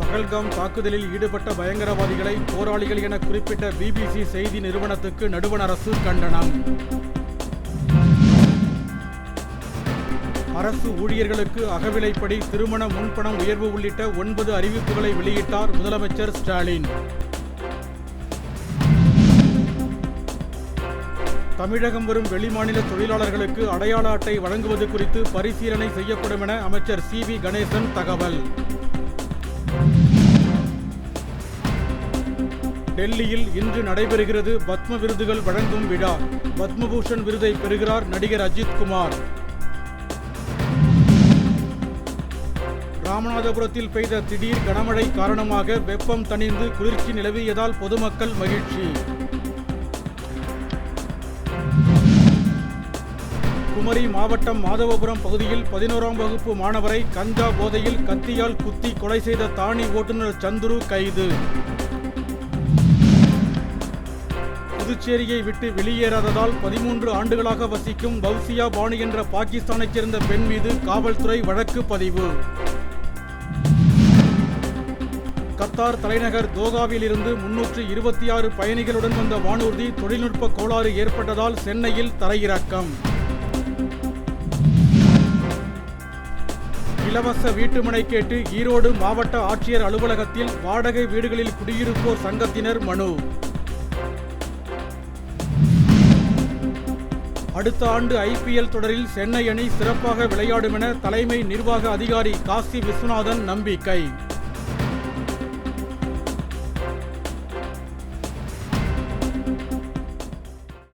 பகல்காம் தாக்குதலில் ஈடுபட்ட பயங்கரவாதிகளை போராளிகள் என குறிப்பிட்ட பிபிசி செய்தி நிறுவனத்துக்கு நடுவண் அரசு கண்டனம். அரசு ஊழியர்களுக்கு அகவிலைப்படி திருமண முன்பணம் உயர்வு உள்ளிட்ட ஒன்பது அறிவிப்புகளை வெளியிட்டார் முதலமைச்சர் ஸ்டாலின். தமிழகம் வரும் வெளிமாநில தொழிலாளர்களுக்கு அடையாள அட்டை வழங்குவது குறித்து பரிசீலனை செய்யப்படும் என அமைச்சர் சி வி கணேசன் தகவல். டெல்லியில் இன்று நடைபெறுகிறது பத்ம விருதுகள் வழங்கும் விழா. பத்மபூஷன் விருதை பெறுகிறார் நடிகர் அஜித் குமார். ராமநாதபுரத்தில் பெய்த திடீர் கனமழை காரணமாக வெப்பம் தணிந்து குளிர்ச்சி நிலவியதால் பொதுமக்கள் மகிழ்ச்சி. குமரி மாவட்டம் மாதவபுரம் பகுதியில் பதினோராம் வகுப்பு மாணவரை கஞ்சா போதையில் கத்தியால் குத்தி கொலை செய்த தானி ஓட்டுநர் சந்துரு கைது. புதுச்சேரியை விட்டு வெளியேறாததால் பதிமூன்று ஆண்டுகளாக வசிக்கும் பவுசியா பானு என்ற பாகிஸ்தானைச் சேர்ந்த பெண் மீது காவல்துறை வழக்கு பதிவு. கத்தார் தலைநகர் தோகாவில் இருந்து முன்னூற்று இருபத்தி ஆறு பயணிகளுடன் வந்த வானூர்தி தொழில்நுட்ப கோளாறு ஏற்பட்டதால் சென்னையில் தரையிறக்கம். இலவச வீட்டுமனை கேட்டு ஈரோடு மாவட்ட ஆட்சியர் அலுவலகத்தில் வாடகை வீடுகளில் குடியிருப்போர் சங்கத்தினர் மனு. அடுத்த ஆண்டு ஐபிஎல் தொடரில் சென்னை அணி சிறப்பாக விளையாடும் என தலைமை நிர்வாக அதிகாரி காசி விஸ்வநாதன் நம்பிக்கை.